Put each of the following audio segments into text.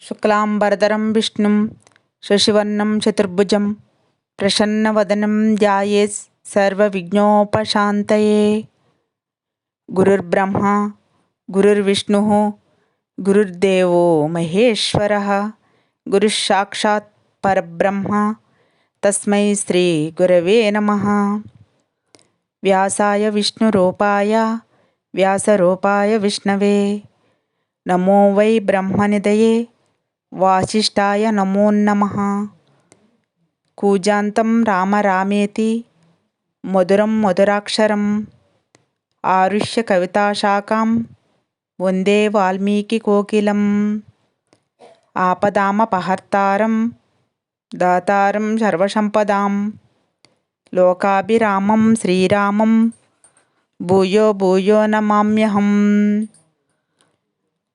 शुक्लाम्बरधरं विष्णुं शशिवर्णं चतुर्भुजं प्रसन्नवदनं ध्यायेत् सर्वविघ्नोपशान्तये। गुरुर्ब्रह्मा गुरुर्विष्णुः गुरुर्देवो महेश्वरः गुरुस्वाक्षात्परब्रह्म तस्मै श्रीगुरवे नमः। व्यासाय विष्णुरूपाय व्यासरूपाय विष्णवे। नमो वै ब्रह्मनिधये। वासिष्ठाय नमो नमः। कूजान्तं राम रामेति मधुरं मधुराक्षरम् आरुह्यकविताशाखां वन्दे वाल्मीकिकोकिलम् आपदामपहर्तारं दातारं सर्वसम्पदां लोकाभिरामं श्रीरामं भूयो भूयो नमाम्यहम्।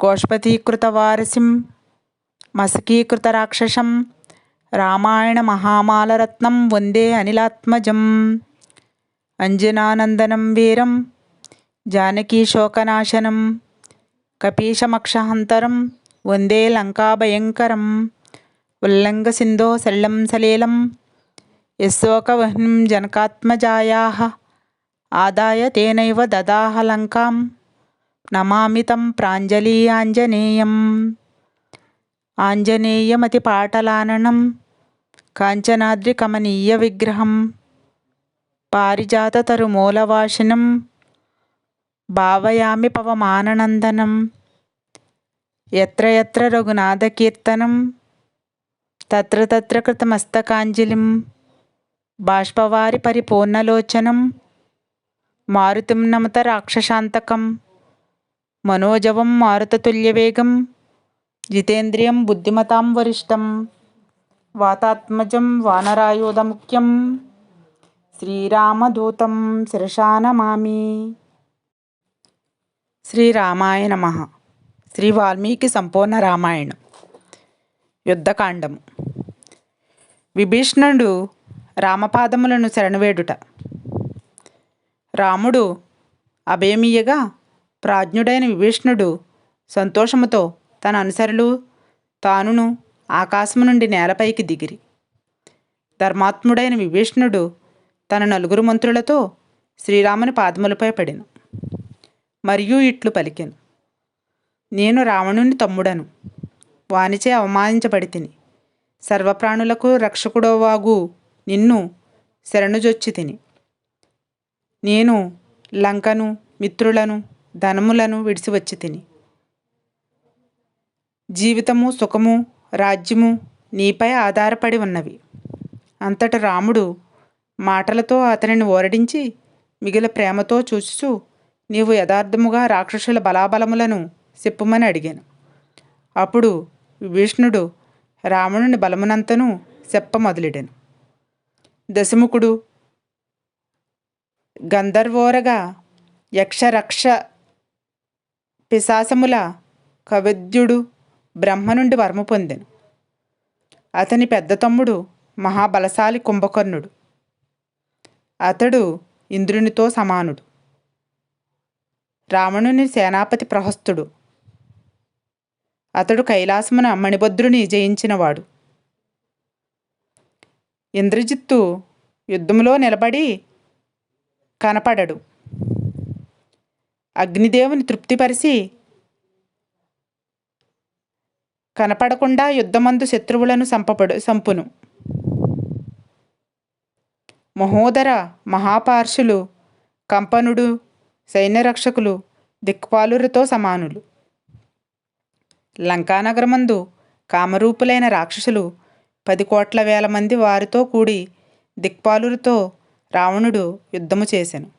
गोष्पदीकृतवारसिं మసకీకృత రాక్షసం. రామాయణ మహామాలరత్నం వందే అనిలాత్మజం. అంజనానందనం వీరం. జానకీశోకనాశనం కపీశమక్షహంతరం. వందే లంకాభయంకరం. ఉల్లంఘసింధో సల్లం సలీలం. యశోకవహ్నిం జనకాత్మజాయా. ఆదాయ తేనైవ దదాహ లంకాం. ప్రాంజలీయాంజనేయం. ఆంజనేయమతి పాటలాననం కాంచనాద్రి కమనీయ విగ్రహం పారిజాతతరు పారిజాతతరుమూలవాసినం భావయామి పవమానందనం ఎత్ర ఎత్ర రఘునాథకీర్తనం తత్ర తత్ర కృతమస్తకాంజలిం బాష్పవారి పరిపూర్ణలోచనం మారుతిం నమత రాక్షశాంతకం మనోజవం మారుతతుల్యవేగం జితేంద్రియం బుద్ధిమతాం వరిష్టం వాతాత్మజం వానరాయుధముఖ్యం శ్రీరామదూతం శిరసా నమామి శ్రీరామాయ నమ శ్రీ వాల్మీకి సంపూర్ణ రామాయణం యుద్ధకాండము విభీషణుడు రామపాదములను శరణవేడుట రాముడు అభయమీయగా ప్రాజ్ఞుడైన విభీషణుడు సంతోషముతో తన అనుసరులు తానును ఆకాశము నుండి నేలపైకి దిగిరి. ధర్మాత్ముడైన విభీషణుడు తన నలుగురు మంత్రులతో శ్రీరాముని పాదములపై పడెను. మరియు ఇట్లు పలికెను. నేను రావణుని తమ్ముడను. వానిచే అవమానించబడి తిని సర్వప్రాణులకు రక్షకుడోవాగు నిన్ను శరణుజొచ్చి తిని నేను లంకను మిత్రులను ధనములను విడిచి వచ్చి తిని జీవితము సుఖము రాజ్యము నీపై ఆధారపడి ఉన్నవి. అంతట రాముడు మాటలతో అతనిని ఓరడించి మిగిలి ప్రేమతో చూచుచు నీవు యథార్థముగా రాక్షసుల బలాబలములను చెప్పుమని అడిగాను. అప్పుడు విభీషణుడు రావణుని బలమునంతను చెప్ప మొదలెడాను. దశముఖుడు గంధర్వోరగా యక్షరక్ష పిశాసముల కవిద్యుడు బ్రహ్మ నుండి వర్మ పొందెను. అతని పెద్ద తమ్ముడు మహాబలశాలి కుంభకర్ణుడు. అతడు ఇంద్రునితో సమానుడు. రావణుని సేనాపతి ప్రహస్తుడు. అతడు కైలాసమున మణిభద్రుని జయించినవాడు. ఇంద్రజిత్తు యుద్ధంలో నిలబడి కనపడడు. అగ్నిదేవుని తృప్తిపరిచి కనపడకుండా యుద్ధమందు శత్రువులను సంపపడు సంపును. మహోదర మహాపార్షులు కంపనుడు సైన్యరక్షకులు దిక్పాలురితో సమానులు. లంకానగరమందు కామరూపులైన రాక్షసులు పది కోట్ల వేల మంది వారితో కూడి దిక్పాలురితో రావణుడు యుద్ధము చేశాను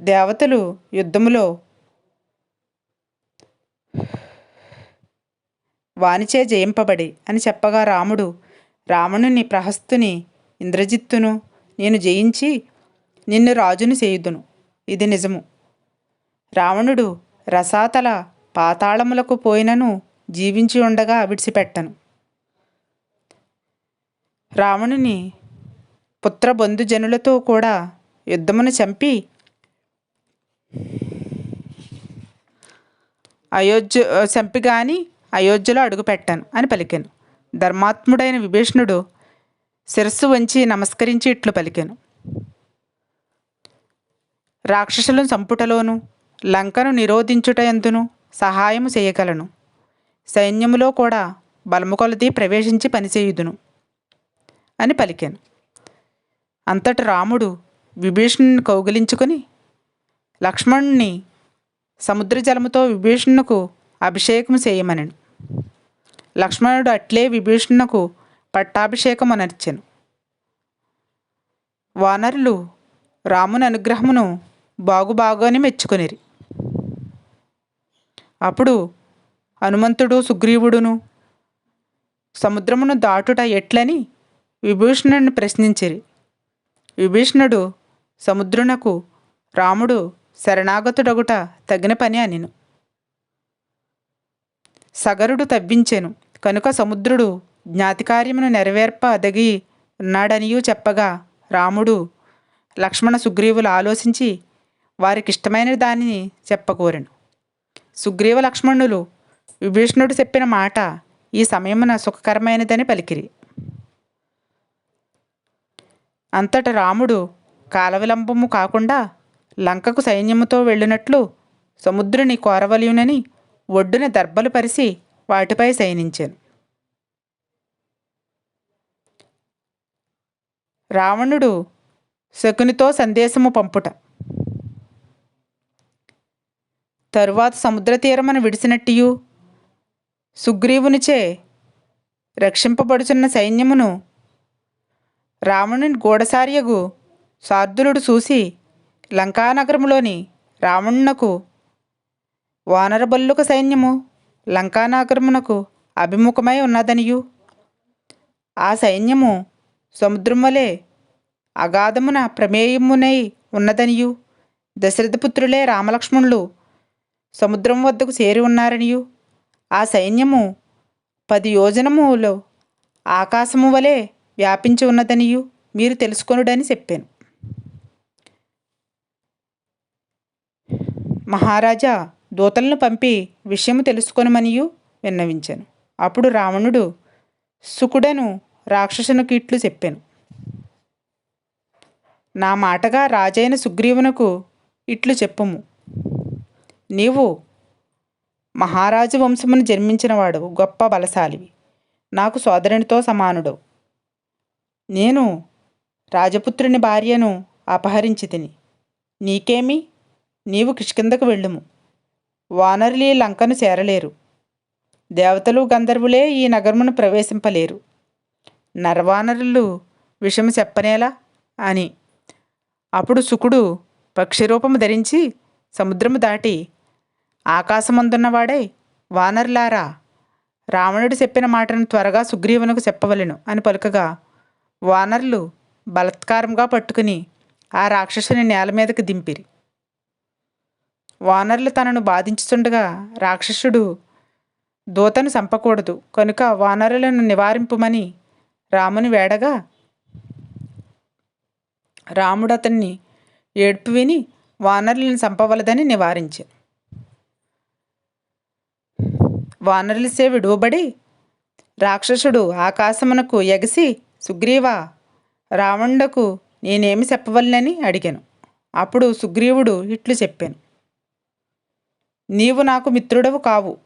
దేవతలు యుద్ధములో వానిచే జయింపబడి అని చెప్పగా రాముడు రావణుని ప్రహస్తుని ఇంద్రజిత్తును నేను జయించి నిన్ను రాజును చేయుదును. ఇది నిజము. రావణుడు రసాతల పాతాళములకు పోయినను జీవించి ఉండగా విడిచిపెట్టను. రావణుని పుత్రబంధుజనులతో కూడా యుద్ధమును చంపి అయోధ్య చంపి కానీ అయోధ్యలో అడుగుపెట్టాను అని పలికాను. ధర్మాత్ముడైన విభీషణుడు శిరస్సు వంచి నమస్కరించి ఇట్లు పలికాను. రాక్షసులను సంపుటలోను లంకను నిరోధించుట ఎందును సహాయము చేయగలను. సైన్యములో కూడా బలము కొలది ప్రవేశించి పనిచేయుదును అని పలికాను. అంతటి రాముడు విభీషణుని కౌగిలించుకొని లక్ష్మణుని సముద్ర జలముతో విభీషణుకు అభిషేకం చేయమనను. లక్ష్మణుడు అట్లే విభీషణకు పట్టాభిషేకం అనర్చెను వానరులు రాముని అనుగ్రహమును బాగుబాగుని మెచ్చుకొనిరి. అప్పుడు హనుమంతుడు సుగ్రీవుడును సముద్రమును దాటుట ఎట్లని విభీషణుని ప్రశ్నించిరి. విభీషణుడు సముద్రునకు రాముడు శరణాగతుడగుట తగిన పని అనిను. సగరుడు తవ్వించెను. కనుక సముద్రుడు జ్ఞాతికార్యమును నెరవేర్ప అదగి ఉన్నాడనియూ చెప్పగా రాముడు లక్ష్మణ సుగ్రీవులు ఆలోచించి వారికి ఇష్టమైన దానిని చెప్పకోరెను. సుగ్రీవ లక్ష్మణులు విభీషణుడు చెప్పిన మాట ఈ సమయమున సుఖకరమైనదని పలికిరి. అంతట రాముడు కాలవిలంబము కాకుండా లంకకు సైన్యముతో వెళ్ళినట్లు సముద్రుని కోరవలయునని ఒడ్డున దర్భలు పరిసి వాటిపై శయనించాను. రావణుడు శకునితో సందేశము పంపుట. తరువాత సముద్ర తీరమును విడిసినట్టియు సుగ్రీవునిచే రక్షింపబడుచున్న సైన్యమును రావణుని గూడసార్యగు శార్దులుడు చూసి లంకానగరములోని రావణునకు వానరబల్లుక సైన్యము లంకానగరమునకు అభిముఖమై ఉన్నదనియు. ఆ సైన్యము సముద్రం వలె అగాధమున ప్రమేయమునై ఉన్నదనియు. దశరథపుత్రులే రామలక్ష్మణులు సముద్రం వద్దకు చేరి ఉన్నారనియు. ఆ సైన్యము పది యోజనములో ఆకాశము వలె వ్యాపించి ఉన్నదనియు మీరు తెలుసుకొనుడని చెప్పాను. మహారాజా దూతలను పంపి విషయము తెలుసుకొనమనియు విన్నవించాను. అప్పుడు రావణుడు సుకుడను రాక్షసునికి ఇట్లు చెప్పాను. నా మాటగా రాజైన సుగ్రీవునకు ఇట్లు చెప్పుము. నీవు మహారాజు వంశమును జన్మించినవాడు గొప్ప బలశాలివి. నాకు సోదరునితో సమానుడు నేను రాజపుత్రుని భార్యను అపహరించి తిని నీకేమి? నీవు కిష్కిందకు వెళ్ళుము. వానరులీ లంకను చేరలేరు. దేవతలు గంధర్వులే ఈ నగరమును ప్రవేశింపలేరు. నరవానరులు విషము చెప్పనేలా? అని. అప్పుడు శుకుడు పక్షిరూపము ధరించి సముద్రము దాటి ఆకాశమందున్నవాడై వానరులారా రావణుడు చెప్పిన మాటను త్వరగా సుగ్రీవునకు చెప్పవలెను అని పలుకగా వానరులు బలత్కారంగా పట్టుకుని ఆ రాక్షసుని నేల మీదకి దింపిరి. వానరులు తనను బాధించుతుండగా రాక్షసుడు దూతను చంపకూడదు. కనుక వానరులను నివారింపమని రాముని వేడగా రాముడు అతన్ని ఏడ్పు విని వానరులను చంపవలదని నివారించాను వానరులసే విడువబడి రాక్షసుడు ఆకాశమునకు ఎగసి సుగ్రీవా రావణుడకు నేనేమి చెప్పవలనని అడిగాను. అప్పుడు సుగ్రీవుడు ఇట్లు చెప్పాను. నీవు నాకు మిత్రుడవు కావు.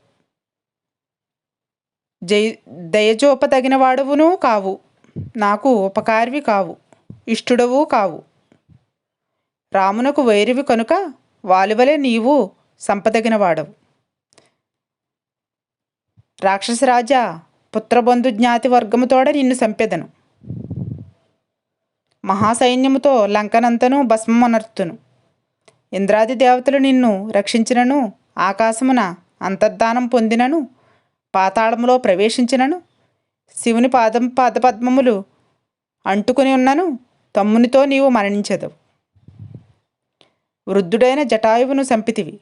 జై దయచూపదగిన వాడవును కావు. నాకు ఉపకారివి కావు. ఇష్టుడవు కావు. రామునకు వైరివి కనుక వాలివలే నీవు సంపదగిన వాడవు రాక్షసరాజా పుత్రబంధు జ్ఞాతి వర్గముతోడ నిన్ను సంపెదను. మహాసైన్యముతో లంకనంతను భస్మమనర్తును. ఇంద్రాది దేవతలు నిన్ను రక్షించినను ఆకాశమున అంతర్ధానం పొందినను పాతాళములో ప్రవేశించినను శివుని పాదం పాదపద్మములు అంటుకుని ఉన్నను తమ్మునితో నీవు మరణించదు వృద్ధుడైన జటాయువును సంపితివి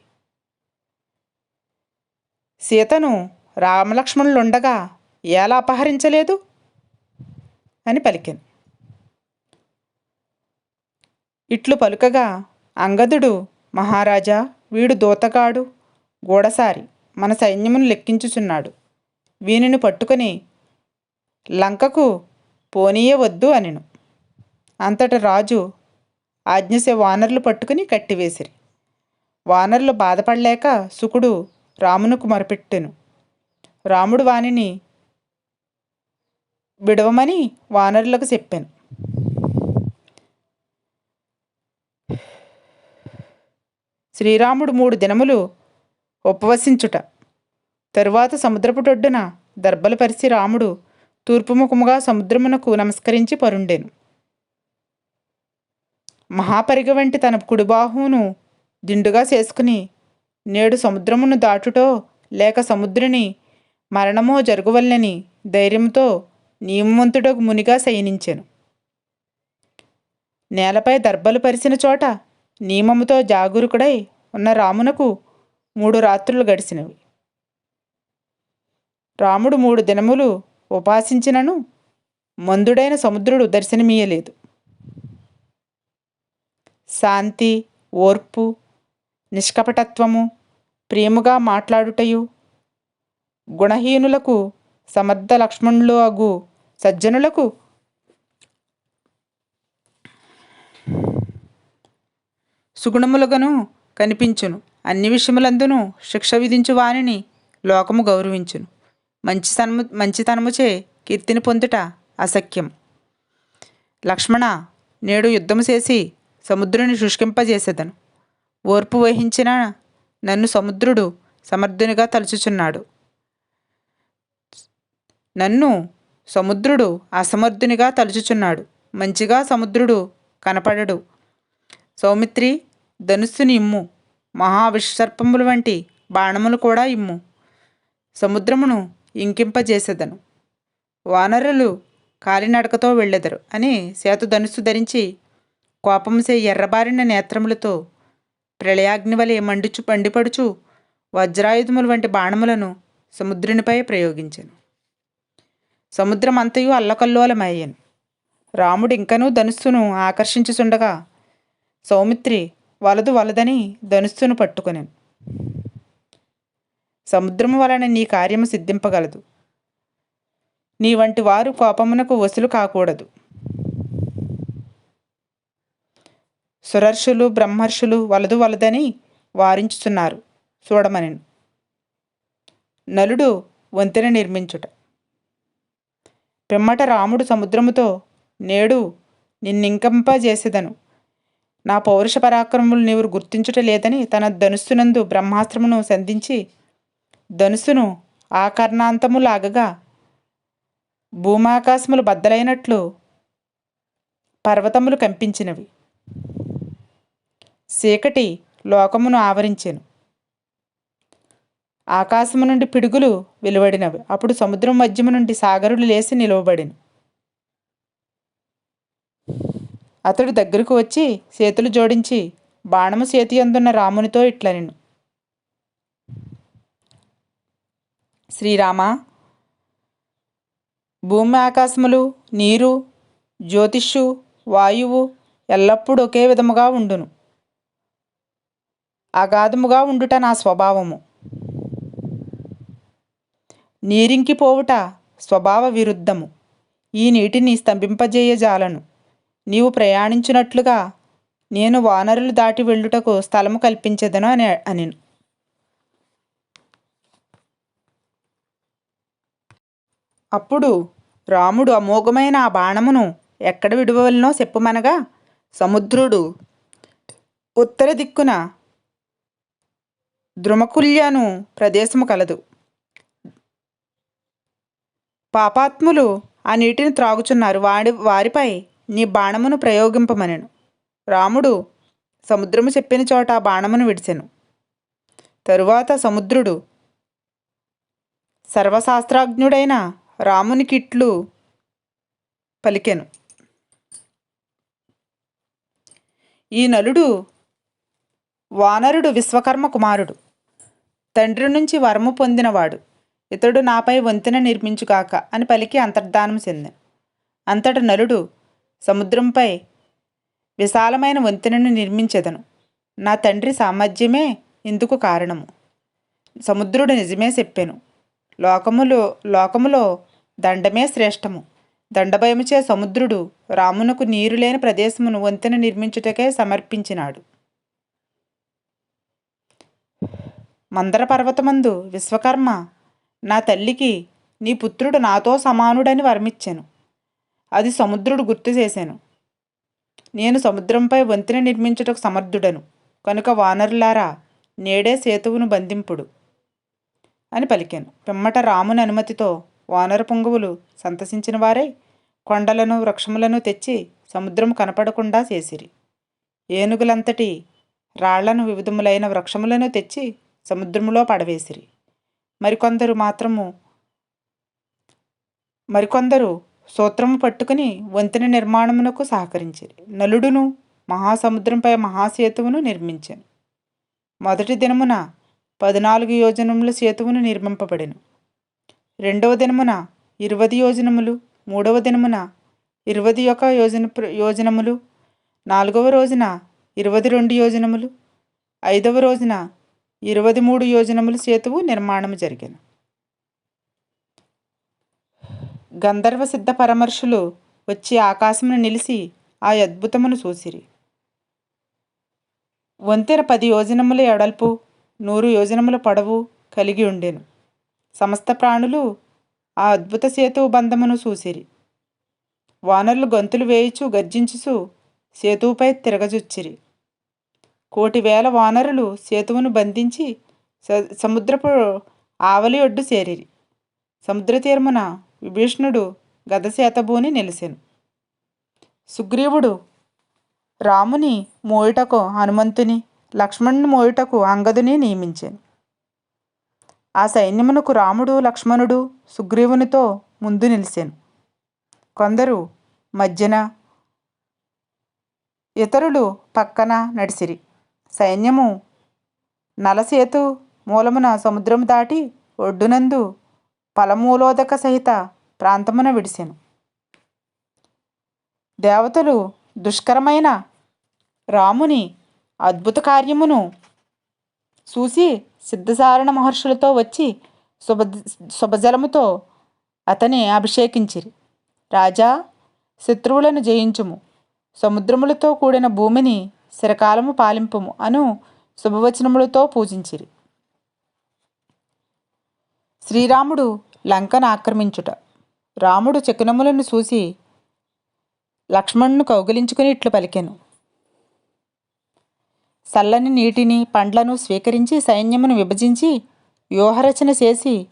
సీతను రామలక్ష్మణులుండగా ఎలా అపహరించలేదు? అని పలికింది ఇట్లు పలుకగా అంగదుడు మహారాజా వీడు దూతగాడు గూడసారి మన సైన్యమును లెక్కించుచున్నాడు. వీనిని పట్టుకొని లంకకు పోనీయవద్దు అనెను. అంతట రాజు ఆజ్ఞసే వానరులు పట్టుకుని కట్టివేసిరి. వానరులు బాధపడలేక సుకుడు రామునకు మొరపెట్టెను రాముడు వానిని విడవమని వానరులకు చెప్పాను. శ్రీరాముడు మూడు దినములు ఉపవసించుట. తరువాత సముద్రపుటొడ్డున దర్బలు పరిచి రాముడు తూర్పుముఖముగా సముద్రమునకు నమస్కరించి పరుండెను. మహాపరిగ వంటి తన కుడిబాహువును దిండుగా చేసుకుని నేడు సముద్రమును దాటుటో లేక సముద్రుని మరణమో జరుగువల్లని ధైర్యంతో నియమవంతుడకు మునిగా శయనించెను. నేలపై దర్బలు పరిచిన చోట నియమముతో జాగరూకుడై ఉన్న రామునకు మూడు రాత్రులు గడిచినవి. రాముడు మూడు దినములు ఉపాసించినను మందుడైన సముద్రుడు దర్శనమీయలేదు శాంతి ఓర్పు నిష్కపటత్వము ప్రేమగా మాట్లాడుటయు గుణహీనులకు సమర్థ లక్ష్మణులు అగు సజ్జనులకు సుగుణములుగను కనిపించును. అన్ని విషయములందును శిక్ష విధించు వానిని లోకము గౌరవించును. మంచి తనము మంచితనముచే కీర్తిని పొందుట అసఖ్యం. లక్ష్మణ నేడు యుద్ధము చేసి సముద్రుని శుష్కింపజేసేదను. ఓర్పు వహించిన నన్ను సముద్రుడు సమర్థునిగా తలుచుచున్నాడు. నన్ను సముద్రుడు అసమర్థునిగా తలుచుచున్నాడు. మంచిగా సముద్రుడు కనపడడు. సౌమిత్రి ధనుస్సుని ఇమ్ము. మహావిషసర్పములు వంటి బాణములు కూడా ఇమ్ము. సముద్రమును ఇంకింపజేసేదను. వానరులు కాలినడకతో వెళ్ళెదరు అని సేతు ధనుస్సు ధరించి కోపంసే ఎర్రబారిన నేత్రములతో ప్రళయాగ్నివలే మండుచు పండిపడుచు వజ్రాయుధములు వంటి బాణములను సముద్రునిపై ప్రయోగించాను. సముద్రం అంతయు అల్లకల్లోలమయ్యాను. రాముడు ఇంకనూ ధనుస్సును ఆకర్షించుచుండగా సౌమిత్రి వలదు వలదని ధనుస్సును పట్టుకొనెను. సముద్రము వలన నీ కార్యము సిద్ధింపగలదు. నీ వంటి వారు కోపమునకు వసులు కాకూడదు. సురర్షులు బ్రహ్మర్షులు వలదు వలదని వారించుచున్నారు. చూడమనెను. నలుడు వంతెన నిర్మించుట. పిమ్మట రాముడు సముద్రముతో నేడు నిన్నింకంపజేసేదను. నా పౌరుష పరాక్రమములు నీవు గుర్తించుట లేదని తన ధనుస్సునందు బ్రహ్మాస్త్రమును సంధించి ధనుస్సును ఆకర్ణాంతము లాగగా భూమాకాశములు బద్దలైనట్లు పర్వతములు కంపించినవి. చీకటి లోకమును ఆవరించెను. ఆకాశము నుండి పిడుగులు వెలువడినవి. అప్పుడు సముద్రం మధ్యము నుండి సాగరులు లేచి నిలువబడిను. అతడు దగ్గరకు వచ్చి చేతులు జోడించి బాణము చేతి అందున్న రామునితో ఇట్లనెను శ్రీరామ భూమి ఆకాశములు నీరు జ్యోతిష్యు వాయువు ఎల్లప్పుడూ ఒకే విధముగా ఉండును. అగాధముగా ఉండుట నా స్వభావము. నీరింకిపోవుట స్వభావ విరుద్ధము ఈ నీటిని స్తంభింపజేయజాలను. నీవు ప్రయాణించినట్లుగా నేను వానరులు దాటి వెళ్ళుటకు స్థలము కల్పించదను అని అనిను. అప్పుడు రాముడు అమోఘమైన ఆ బాణమును ఎక్కడ విడువలనో చెప్పుమనగా సముద్రుడు ఉత్తర దిక్కున ద్రుమకుల్యను ప్రదేశము కలదు. పాపాత్ములు ఆ నీటిని త్రాగుచున్నారు. వాడి వారిపై నీ బాణమును ప్రయోగింపమనెను. రాముడు సముద్రము చెప్పిన చోట ఆ బాణమును విడిచెను. తరువాత సముద్రుడు సర్వశాస్త్రాజ్ఞుడైన రామునికిట్లు పలికెను. ఈ నలుడు వానరుడు విశ్వకర్మ కుమారుడు. తండ్రి నుంచి వరము పొందినవాడు. ఇతడు నాపై వంతెన నిర్మించుగాక అని పలికి అంతర్ధానం చెందాను. అంతట నలుడు సముద్రంపై విశాలమైన వంతెనను నిర్మించెదను. నా తండ్రి సామర్థ్యమే ఇందుకు కారణము. సముద్రుడు నిజమే చెప్పాను. లోకములో లోకములో దండమే శ్రేష్టము. దండభయముచే సముద్రుడు రామునకు నీరు లేని ప్రదేశమును వంతెన నిర్మించుటకే సమర్పించినాడు. మందర పర్వతమందు విశ్వకర్మ నా తల్లికి నీ పుత్రుడు నాతో సమానుడని వరమిచ్చాను. అది సముద్రుడు గుర్తు చేశాను. నేను సముద్రంపై వంతెన నిర్మించుటకు సమర్థుడను. కనుక వానరులారా నేడే సేతువును బంధింపుడు అని పలికాను. పిమ్మట రాముని అనుమతితో వానర పొంగువులు సంతసించిన వారే కొండలను వృక్షములను తెచ్చి సముద్రం కనపడకుండా చేసిరి. ఏనుగులంతటి రాళ్ళను వివిధములైన వృక్షములను తెచ్చి సముద్రములో పడవేసిరి. మరికొందరు మాత్రము మరికొందరు సూత్రము పట్టుకుని వంతెన నిర్మాణమునకు సహకరించారు. నలుడును మహాసముద్రంపై మహాసేతువును నిర్మించాను. మొదటి దినమున పద్నాలుగు యోజనముల సేతువును నిర్మింపబడెను. రెండవ దినమున ఇరవై యోజనములు మూడవ దినమున ఇరవై ఒక యోజన యోజనములు నాలుగవ రోజున ఇరవై రెండు యోజనములు ఐదవ రోజున ఇరవై మూడు యోజనములు సేతువు నిర్మాణము జరిగాను. గంధర్వ సిద్ధ పరమర్శులు వచ్చి ఆకాశమును నిలిచి ఆ అద్భుతమును చూసిరి. వంతెన పది యోజనముల ఎడల్పు నూరు యోజనముల పొడవు కలిగి ఉండెను. సమస్త ప్రాణులు ఆ అద్భుత సేతువు బంధమును చూసిరి. వానరులు గంతులు వేయిచు గర్జించుచు సేతువుపై తిరగజుచ్చిరి కోటి వేల వానరులు సేతువును బంధించి సముద్రపు ఆవలి ఒడ్డు చేరిరి. సముద్ర తీరమున విభీషణుడు గదశేతభూని నిలిసెను సుగ్రీవుడు రాముని మోయుటకు హనుమంతుని లక్ష్మణుని మోయుటకు అంగదుని నియమించాను. ఆ సైన్యమునకు రాముడు లక్ష్మణుడు సుగ్రీవునితో ముందు నిలిచాను. కొందరు మధ్యన ఇతరులు పక్కన నడిసిరి. సైన్యము నలసేతు మూలమున సముద్రము దాటి ఒడ్డునందు ఫలమూలోదక సహిత ప్రాంతమున విడిసెను. దేవతలు దుష్కరమైన రాముని అద్భుత కార్యమును చూసి సిద్ధసారణ మహర్షులతో వచ్చి శుభ శుభజలముతో అతని అభిషేకించిరి. రాజా శత్రువులను జయించుము. సముద్రములతో కూడిన భూమిని శిరకాలము పాలింపుము అను శుభవచనములతో పూజించిరి. శ్రీరాముడు లంకను ఆక్రమించుట. రాముడు చకునములను చూసి లక్ష్మణ్ను కౌగిలించుకుని ఇట్లు పలికెను. చల్లని నీటిని పండ్లను స్వీకరించి సైన్యమును విభజించి వ్యూహరచన చేసి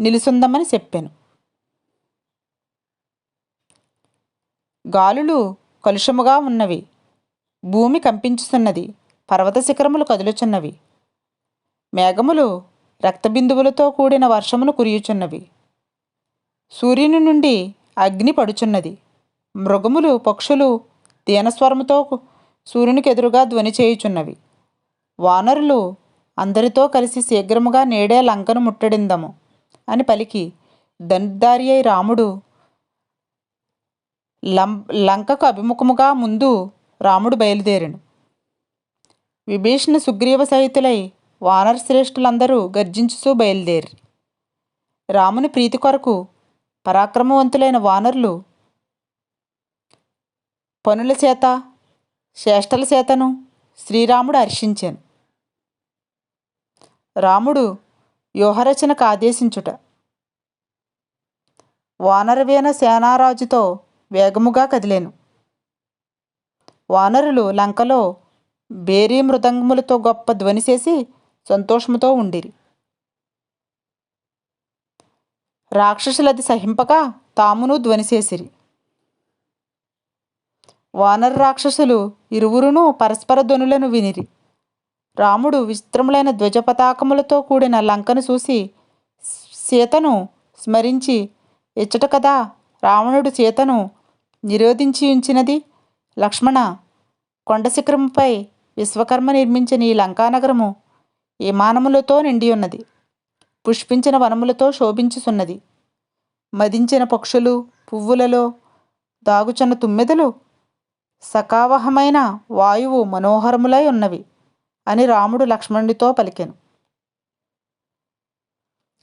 నిలుసుందమని చెప్పాను. గాలులు కలుషముగా ఉన్నవి. భూమి కంపించుతున్నది పర్వత శిఖరములు కదులుచున్నవి. మేఘములు రక్తబిందువులతో కూడిన వర్షమును కురియుచున్నవి. సూర్యుని నుండి అగ్ని పడుచున్నది. మృగములు పక్షులు దీనస్వరముతో సూర్యునికి ఎదురుగా ధ్వని చేయుచున్నవి. వానరులు అందరితో కలిసి శీఘ్రముగా నేడే లంకను ముట్టడిందము అని పలికి దండారి అయి రాముడు లం లంకకు అభిముఖముగా ముందు రాముడు బయలుదేరాను. విభీషణ సుగ్రీవ సహితులై వానర శ్రేష్ఠులందరూ గర్జించుతూ బయలుదేరి. రాముని ప్రీతి కొరకు పరాక్రమవంతులైన వానరులు పనుల చేత చేష్టల చేతను శ్రీరాముడు హర్షించాను. రాముడు వ్యూహరచనకు ఆదేశించుట. వానరవేన సేనారాజుతో వేగముగా కదిలేను. వానరులు లంకలో బేరీ మృదంగములతో గొప్ప ధ్వని చేసి సంతోషముతో ఉండిరి. రాక్షసులది సహింపక తామును ధ్వని చేసిరి వానర రాక్షసులు ఇరువురును పరస్పర ధ్వనులను వినిరి. రాముడు విచిత్రములైన ధ్వజపతాకములతో కూడిన లంకను చూసి సీతను స్మరించి ఇచ్చట కదా రావణుడు సీతను నిరోధించి ఉంచినది? లక్ష్మణ కొండశిఖరముపై విశ్వకర్మ నిర్మించిన ఈ లంకానగరము విమానములతో నిండి ఉన్నది పుష్పించిన వనములతో శోభించుచున్నది. మదించిన పక్షులు పువ్వులలో దాగుచున్న తుమ్మెదలు? సకావహమైన వాయువు మనోహరములై ఉన్నవి అని రాముడు లక్ష్మణుడితో పలికెను.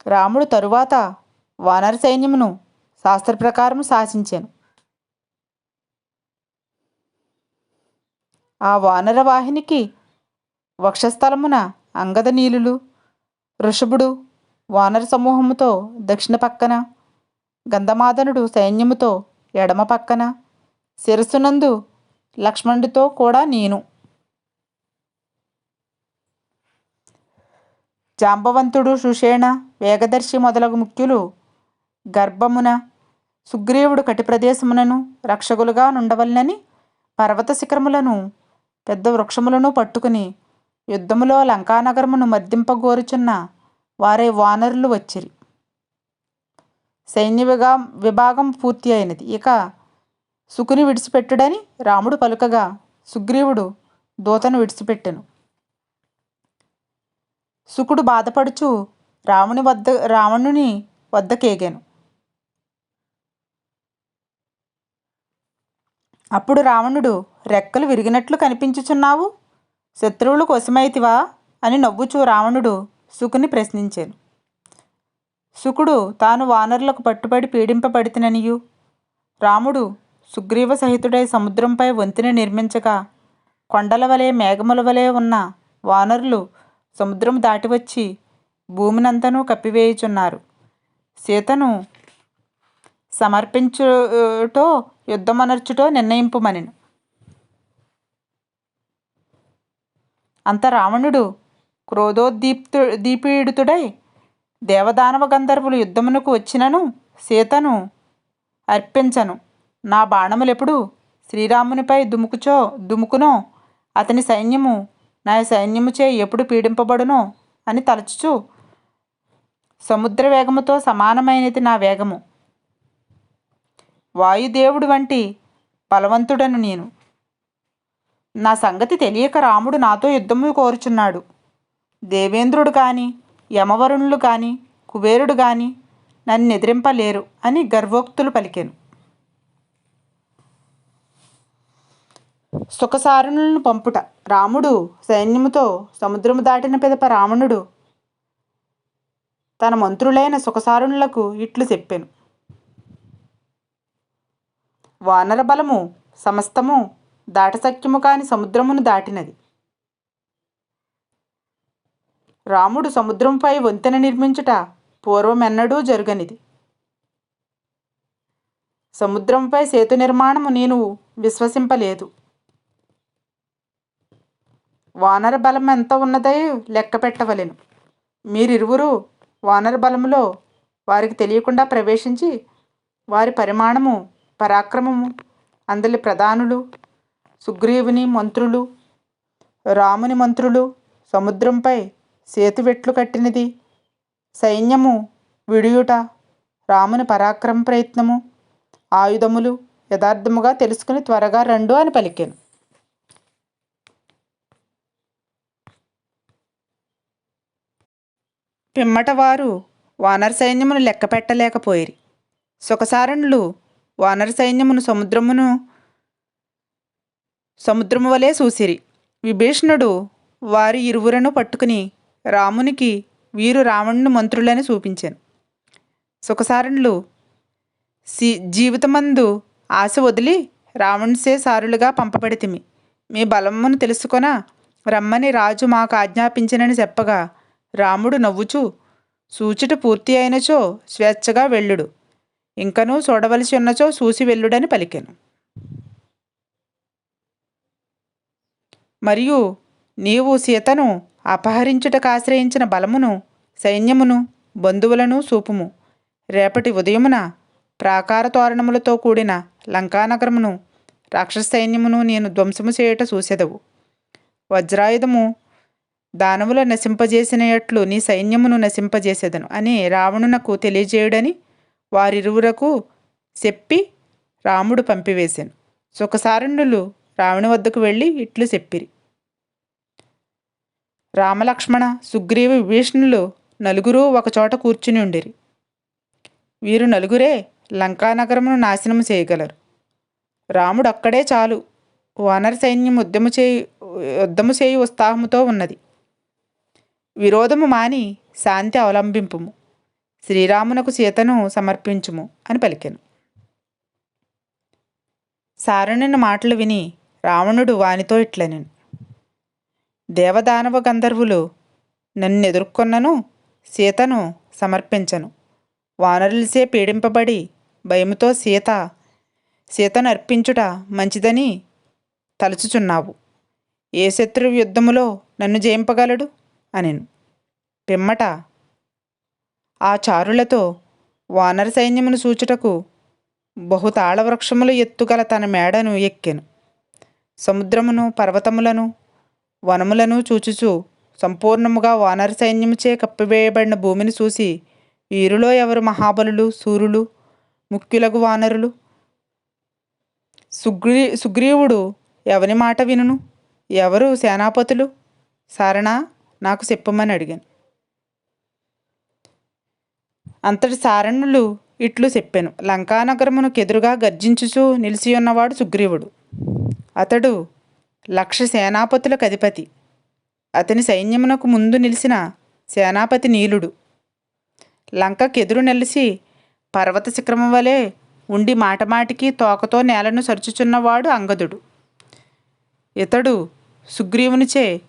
రాముడు తరువాత వానర సైన్యమును శాస్త్ర ప్రకారం శాసించాను. ఆ వానర వాహినికి వక్షస్థలమున అంగద నీలులు వృషభుడు వానర సమూహముతో దక్షిణ పక్కన గంధమాదనుడు సైన్యముతో ఎడమ పక్కన శిరస్సునందు లక్ష్మణుడితో కూడా నేను. జాంబవంతుడు సుషేణ వేగదర్శి మొదలగు ముఖ్యులు గర్భమున సుగ్రీవుడు కటి ప్రదేశమునను రక్షకులుగా నుండవలనని పర్వత శిఖరములను పెద్ద వృక్షములను పట్టుకుని యుద్ధములో లంకానగరమును మర్దింపగోరుచున్న వారే వానరులు వచ్చిరి. సైన్య విగా విభాగం పూర్తి అయినది. ఇక సుకుని విడిచిపెట్టుడని రాముడు పలుకగా సుగ్రీవుడు దూతను విడిచిపెట్టెను. సుకుడు బాధపడుచు రాముని వద్ద రావణుని వద్దకేగాను. అప్పుడు రావణుడు రెక్కలు విరిగినట్లు కనిపించుచున్నావు? శత్రువులు కొసమైతివా? అని నవ్వుచూ రావణుడు శుకుని ప్రశ్నించాను. శుకుడు తాను వానరులకు పట్టుబడి పీడింపబడితిననియు. రాముడు సుగ్రీవ సహితుడై సముద్రంపై వంతెన నిర్మించగా కొండల వలె మేఘముల వలె ఉన్న వానరులు సముద్రం దాటి వచ్చి భూమినంతనూ కప్పివేయుచున్నారు. సీతను సమర్పించుటో యుద్ధమనర్చుటో నిర్ణయింపుమనెను. అంత రావణుడు క్రోధోద్దీప్తు దీపీడితుడై దేవదానవ గంధర్వులు యుద్ధమునకు వచ్చినను సీతను అర్పించను. నా బాణములెప్పుడు శ్రీరామునిపై దుముకుచో దుముకునో అతని సైన్యము నా సైన్యముచే ఎప్పుడు పీడింపబడునో అని తలచుచు సముద్ర వేగముతో సమానమైనది నా వేగము. వాయుదేవుడు వంటి బలవంతుడను నేను. నా సంగతి తెలియక రాముడు నాతో యుద్ధము కోరుచున్నాడు. దేవేంద్రుడు కానీ యమవరుణులు కానీ కుబేరుడు కానీ నన్ను ఎదిరింపలేరు అని గర్వోక్తులు పలికాను. సుఖసారుణులను పంపుట. రాముడు సైన్యముతో సముద్రము దాటిన పిదప రావణుడు తన మంత్రులైన సుఖసారుణులకు ఇట్లు చెప్పాను. వానర బలము సమస్తము దాటసఖ్యము కాని సముద్రమును దాటినది. రాముడు సముద్రంపై వంతెన నిర్మించుట పూర్వమెన్నడూ జరుగనిది. సముద్రంపై సేతు నిర్మాణము నేను విశ్వసింపలేదు. వానర బలం ఎంత ఉన్నదై లెక్క పెట్టవలెను మీరిరువురు వానర బలములో వారికి తెలియకుండా ప్రవేశించి వారి పరిమాణము పరాక్రమము అందలి ప్రధానులు సుగ్రీవుని మంత్రులు రాముని మంత్రులు సముద్రంపై సేతువెట్లు కట్టినది. సైన్యము విడియుట రాముని పరాక్రమ ప్రయత్నము ఆయుధములు యథార్థముగా తెలుసుకుని త్వరగా రెండు అని పలికాను. పిమ్మట వారు వానర సైన్యమును లెక్కపెట్టలేకపోయిరి. సుఖసారణులు వానర సైన్యమును సముద్రమును సముద్రము వలె చూసిరి విభీషణుడు వారి ఇరువురను పట్టుకుని రామునికి వీరు రావణుని మంత్రులని చూపించాను. సుఖసారణులు సి జీవితమందు ఆశ వదిలి రావణుసే సారులుగా పంపబడితిమి. మీ బలమును తెలుసుకొన రమ్మని రాజు మాకు ఆజ్ఞాపించనని చెప్పగా రాముడు నవ్వుచూ సూచిట పూర్తి అయినచో స్వేచ్ఛగా వెళ్ళుడు. ఇంకనూ చూడవలసి ఉన్నచో చూసి వెళ్ళుడని పలికాను. మరియు నీవు సీతను అపహరించుటకు ఆశ్రయించిన బలమును సైన్యమును బంధువులను చూపుము. రేపటి ఉదయమున ప్రాకార తోరణములతో కూడిన లంకానగరమును రాక్షస సైన్యమును నేను ధ్వంసము చేయుట చూసెదవు. వజ్రాయుధము దానవుల నశింపజేసినట్లు నీ సైన్యమును నశింపజేసేదను అని రావణునకు తెలియజేయుడని వారిరువురకు చెప్పి రాముడు పంపివేశాను సుఖసారణులు రావణు వద్దకు వెళ్ళి ఇట్లు చెప్పిరి. రామలక్ష్మణ సుగ్రీవ విభీషణులు నలుగురు ఒకచోట కూర్చుని ఉండిరి. వీరు నలుగురే లంకానగరమును నాశనము చేయగలరు. రాముడు అక్కడే చాలు. వానర సైన్యం ఉద్యమ చేయి యుద్ధము చేయి ఉత్సాహముతో ఉన్నది. విరోధము మాని శాంతి అవలంబింపుము. శ్రీరామునకు సీతను సమర్పించుము అని పలికెను. సారణుని మాటలు విని రావణుడు వానితో ఇట్లనెను. దేవదానవ గంధర్వులు నన్ను ఎదుర్కొన్నను సీతను సమర్పించను. వానరులసే పీడింపబడి భయముతో సీత సీతను అర్పించుట మంచిదని తలుచుచున్నావు. ఏ శత్రువు యుద్ధములో నన్ను జయింపగలడు? అనెను. పిమ్మట ఆ చారులతో వానర సైన్యమును సూచుటకు బహుతాళవృక్షములు ఎత్తుగల తన మేడను ఎక్కెను. సముద్రమును పర్వతములను వనములను చూచుచు సంపూర్ణముగా వానర సైన్యముచే కప్పివేయబడిన భూమిని చూసి వీరిలో ఎవరు మహాబలులు సూర్యులు ముఖ్యులకు వానరులు? సుగ్రీ సుగ్రీవుడు ఎవని మాట వినును? ఎవరు సేనాపతులు? సారణ నాకు చెప్పమని అడిగాను. అంతటి సారణులు ఇట్లు చెప్పాను. లంకానగరమునకు ఎదురుగా గర్జించుచూ నిలిచి ఉన్నవాడు సుగ్రీవుడు. అతడు లక్ష సేనాపతులకు అధిపతి. అతని సైన్యమునకు ముందు నిలిచిన సేనాపతి నీలుడు. లంకకు ఎదురు నిలిచి పర్వత శిఖరము వలె ఉండి మాటమాటికి తోకతో నేలను సరుచుచున్నవాడు అంగదుడు. ఇతడు సుగ్రీవునిచే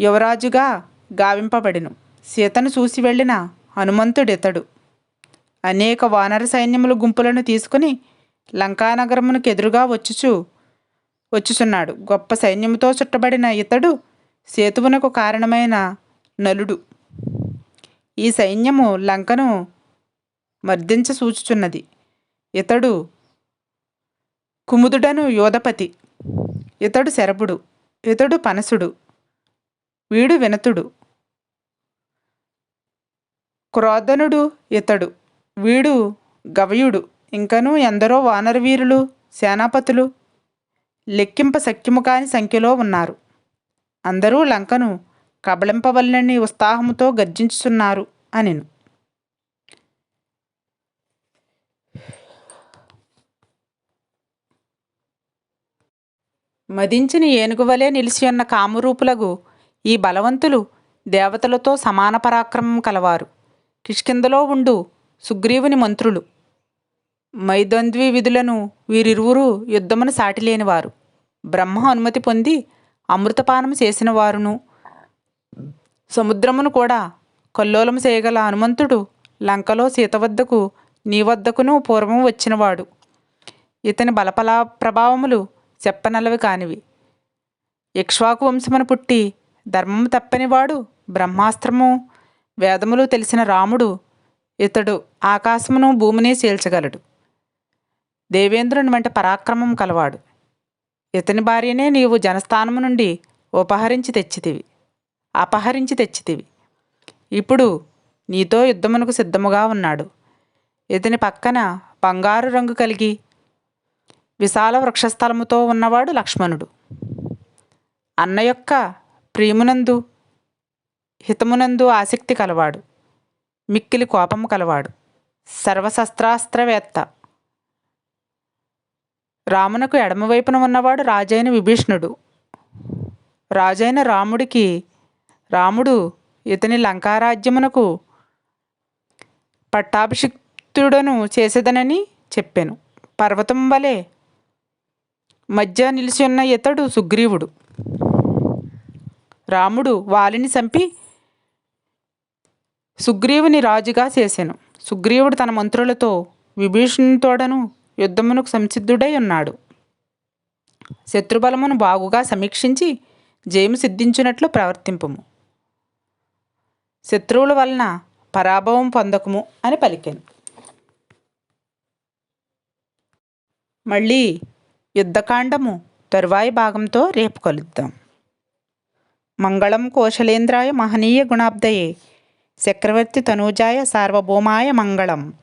యువరాజుగా గావింపబడిను. సీతను చూసి వెళ్ళిన హనుమంతుడితడు అనేక వానర సైన్యముల గుంపులను తీసుకుని లంకానగరమునకు ఎదురుగా వచ్చుచు వచ్చుచున్నాడు. గొప్ప సైన్యముతో చుట్టబడిన ఇతడు సేతువునకు కారణమైన నలుడు. ఈ సైన్యము లంకను మర్దించ సూచుచున్నది. ఇతడు కుముదుడను యోధపతి. ఇతడు శరభుడు. ఇతడు పనసుడు. వీడు వినతుడు. క్రోధనుడు ఇతడు. వీడు గవయుడు. ఇంకను ఎందరో వానరవీరులు సేనాపతులు లెక్కింప శక్యము కాని సంఖ్యలో ఉన్నారు. అందరూ లంకను కబళింపవల్లని ఉత్సాహముతో గర్జించుచున్నారు అనెను. మదించిన ఏనుగువలే నిలిచి ఉన్న ఈ బలవంతులు దేవతలతో సమాన పరాక్రమం కలవారు. కిష్కిందలో ఉండు సుగ్రీవుని మంత్రులు. మైద్వంద్వి విధులను వీరిరువురు యుద్ధమును సాటిలేనివారు. బ్రహ్మ అనుమతి పొంది అమృతపానం చేసిన వారును సముద్రమును కూడా కల్లోలం చేయగల హనుమంతుడు లంకలో సీత వద్దకు నీ వద్దకును పూర్వం వచ్చినవాడు. ఇతని బలపలా ప్రభావములు చెప్పనలవి కానివి. ఇక్ష్వాకు వంశమును పుట్టి ధర్మము తప్పనివాడు బ్రహ్మాస్త్రము. వేదములు తెలిసిన రాముడు ఇతడు ఆకాశమును భూమిని చీల్చగలడు దేవేంద్రుని వంటి పరాక్రమం కలవాడు. ఇతని భార్యనే నీవు జనస్థానము నుండి ఉపహరించి తెచ్చితివి. అపహరించి తెచ్చితివి. ఇప్పుడు నీతో యుద్ధమునకు సిద్ధముగా ఉన్నాడు. ఇతని పక్కన బంగారు రంగు కలిగి విశాల వృక్షస్థలముతో ఉన్నవాడు లక్ష్మణుడు. అన్న యొక్క ప్రియమునందు హితమునందు ఆసక్తి కలవాడు. మిక్కిలి కోపము కలవాడు. సర్వశస్త్రాస్త్రవేత్త. రామునకు ఎడమవైపున ఉన్నవాడు రాజైన విభీషణుడు. రాజైన రాముడికి రాముడు ఇతని లంకారాజ్యమునకు పట్టాభిషిక్తుడను చేసేదనని చెప్పాను. పర్వతం వలె మధ్య నిలిచి ఉన్న ఇతడు సుగ్రీవుడు. రాముడు వాలిని చంపి సుగ్రీవుని రాజుగా చేశాను సుగ్రీవుడు తన మంత్రులతో విభీషణుతోడను యుద్ధమునకు సంసిద్ధుడై ఉన్నాడు. శత్రుబలమును బాగుగా సమీక్షించి జయము సిద్ధించినట్లు ప్రవర్తింపుము. శత్రువుల వలన పరాభవం పొందకము అని పలికాను. మళ్ళీ యుద్ధకాండము తరువాయి భాగంతో రేపు కలుద్దాం. మంగళం కోశలేంద్రాయ మహనీయ గుణాబ్దయే. చక్రవర్తి తనూజాయ సార్వభౌమాయ మంగళం.